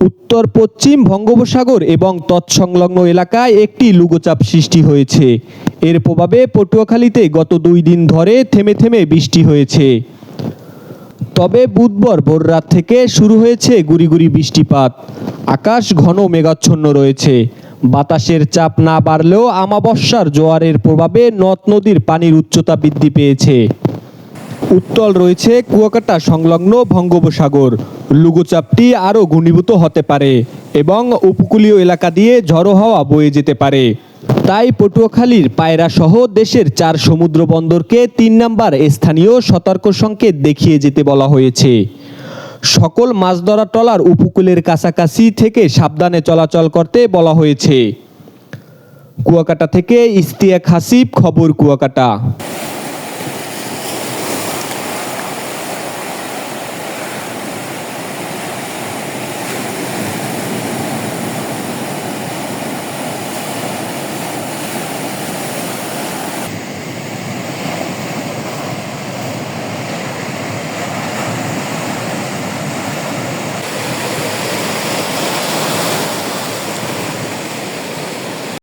উত্তর, পশ্চিম বঙ্গোপসাগর এবং তৎসংলগ্ন এলাকায় একটি লুগোচাপ সৃষ্টি হয়েছে। এর প্রভাবে পটুয়াখালীতে গত দুই দিন ধরে থেমে থেমে বৃষ্টি হয়েছে। তবে বুধবার ভোররাত থেকে শুরু হয়েছে গুড়ি গুড়ি বৃষ্টিপাত। আকাশ ঘন মেঘাচ্ছন্ন রয়েছে। বাতাসের চাপ না বাড়লেও আমাবস্যার জোয়ারের প্রভাবে নদ নদীর পানির উচ্চতা বৃদ্ধি পেয়েছে। উত্তল রয়েছে কুয়াকাটা সংলগ্ন বঙ্গোপসাগর। লুগুচাপটি আরও ঘনীভূত হতে পারে এবং উপকূলীয় এলাকা দিয়ে ঝড়ো হাওয়া বয়ে যেতে পারে। তাই পটুয়াখালীর পায়রা সহ দেশের চার সমুদ্র বন্দরকে তিন নাম্বার স্থানীয় সতর্ক সংকেত দেখিয়ে যেতে বলা হয়েছে। সকল মাছ ধরা ট্রলার উপকূলের কাছাকাছি থেকে সাবধানে চলাচল করতে বলা হয়েছে। কুয়াকাটা থেকে ইস্তিয়াক হাসিব, খবর কুয়াকাটা।